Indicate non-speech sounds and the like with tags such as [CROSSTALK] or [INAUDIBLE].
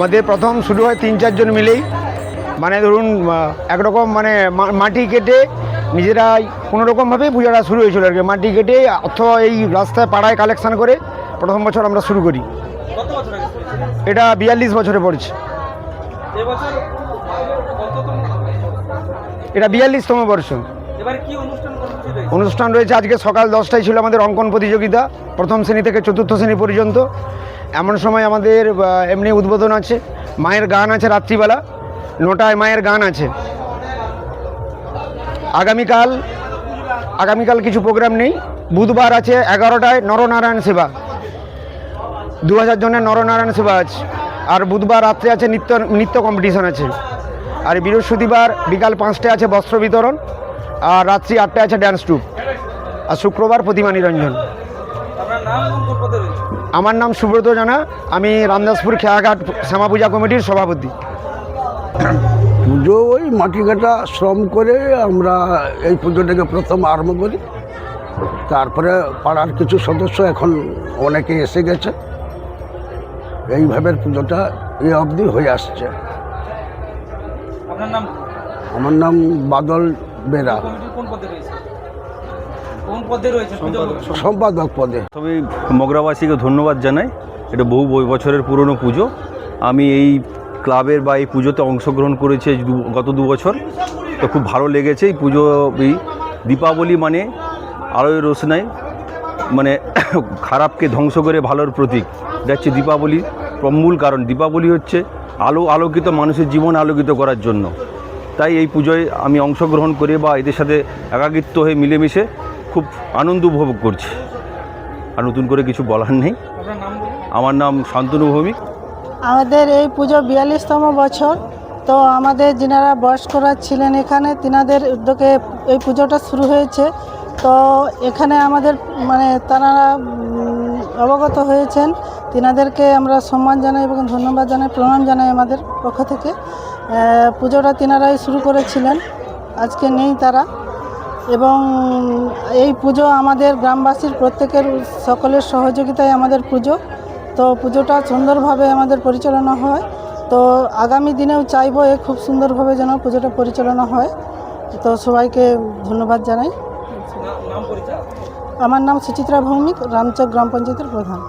আমাদের প্রথম শুরু হয় তিন চারজন মিলেই। মানে ধরুন একরকম মানে মাটি কেটে নিজেরাই কোনো রকমভাবেই পুজোটা শুরু হয়েছিল আর কি। মাটি কেটে অথবা এই রাস্তায় পাড়ায় কালেকশান করে প্রথম বছর আমরা শুরু করি? এটা বিয়াল্লিশ বছরে পড়ছে। এটা বিয়াল্লিশতম বর্ষ। অনুষ্ঠান রয়েছে আজকে সকাল দশটায় ছিল আমাদের অঙ্কন প্রতিযোগিতা, প্রথম শ্রেণি থেকে চতুর্থ শ্রেণি পর্যন্ত। এমন সময় আমাদের এমনি উদ্বোধন আছে। মায়ের গান আছে রাত্রিবেলা। নটায় মায়ের গান আছে। আগামীকাল আগামীকাল কিছু প্রোগ্রাম নেই। বুধবার আছে এগারোটায় নরনারায়ণ সেবা। দু হাজার জনের নরনারায়ণ সেবা আছে। আর বুধবার রাত্রে আছে নৃত্য নৃত্য কম্পিটিশন আছে। আর বৃহস্পতিবার বিকাল পাঁচটায় আছে বস্ত্র বিতরণ। আর রাত্রি আটটায় আছে ড্যান্স ট্রুপ আর শুক্রবার প্রতিমা নিরঞ্জন আপনার নাম এবং কোন পদে রয়েছে আমার নাম সুব্রত জানা আমি রামদাসপুর খেয়াঘাট শ্যামা পূজা কমিটির সভাপতি। পুজো ওই মাটি কাটা শ্রম করে আমরা এই পুজোটাকে প্রথম আরম্ভ করি। তারপরে পাড়ার কিছু সদস্য এখন অনেকে এসে গেছে। এইভাবে পুজোটা এ অবধি হয়ে আসছে। আমার নাম বাদল বেরা। কোন পদে রয়েছে। সম্পাদক পদে। তবে মগরাবাসীকে ধন্যবাদ জানাই। এটা বহু বই- বছরের পুরনো পুজো। আমি এই ক্লাবের বা এই পুজোতে অংশগ্রহণ করেছি গত দু বছর। তো খুব ভালো লেগেছে এই পুজো এই দীপাবলি মানে আলোয় রোশনাই মানে [COUGHS] খারাপকে ধ্বংস করে ভালোর প্রতীক। এটা হচ্ছে দীপাবলি মূল কারণ। দীপাবলি হচ্ছে আলো আলোকিত মানুষের জীবন আলোকিত করার জন্য। তাই এই পুজোয় আমি অংশগ্রহণ করে বা এদের সাথে একাকিত্ব হয়ে মিলেমিশে খুব আনন্দ উপভোগ করছি। আর নতুন করে কিছু বলার নেই। আমার নাম শান্তনু ভৌমিক। আমাদের এই পুজো বিয়াল্লিশতম বছর। তো আমাদের যিনারা বয়স্করা ছিলেন এখানে, তিনাদের উদ্যোগে এই পুজোটা শুরু হয়েছে। তো এখানে আমাদের মানে তারা অবগত হয়েছেন। তিনাদেরকে আমরা সম্মান জানাই এবং ধন্যবাদ জানাই, প্রণাম জানাই আমাদের পক্ষ থেকে। পুজোটা তিনারাই শুরু করেছিলেন। আজকে নেই তারা। এবং এই পুজো আমাদের গ্রামবাসীর প্রত্যেকের সকলের সহযোগিতায় আমাদের পুজো। তো পুজোটা সুন্দরভাবে আমাদের পরিচালনা হয়। তো আগামী দিনেও চাইব এ খুব সুন্দরভাবে যেন পুজোটা পরিচালনা হয়। তো সবাইকে ধন্যবাদ জানাই। আমার নাম সুচিত্রা ভৌমিক রামচক গ্রাম পঞ্চায়েতের প্রধান।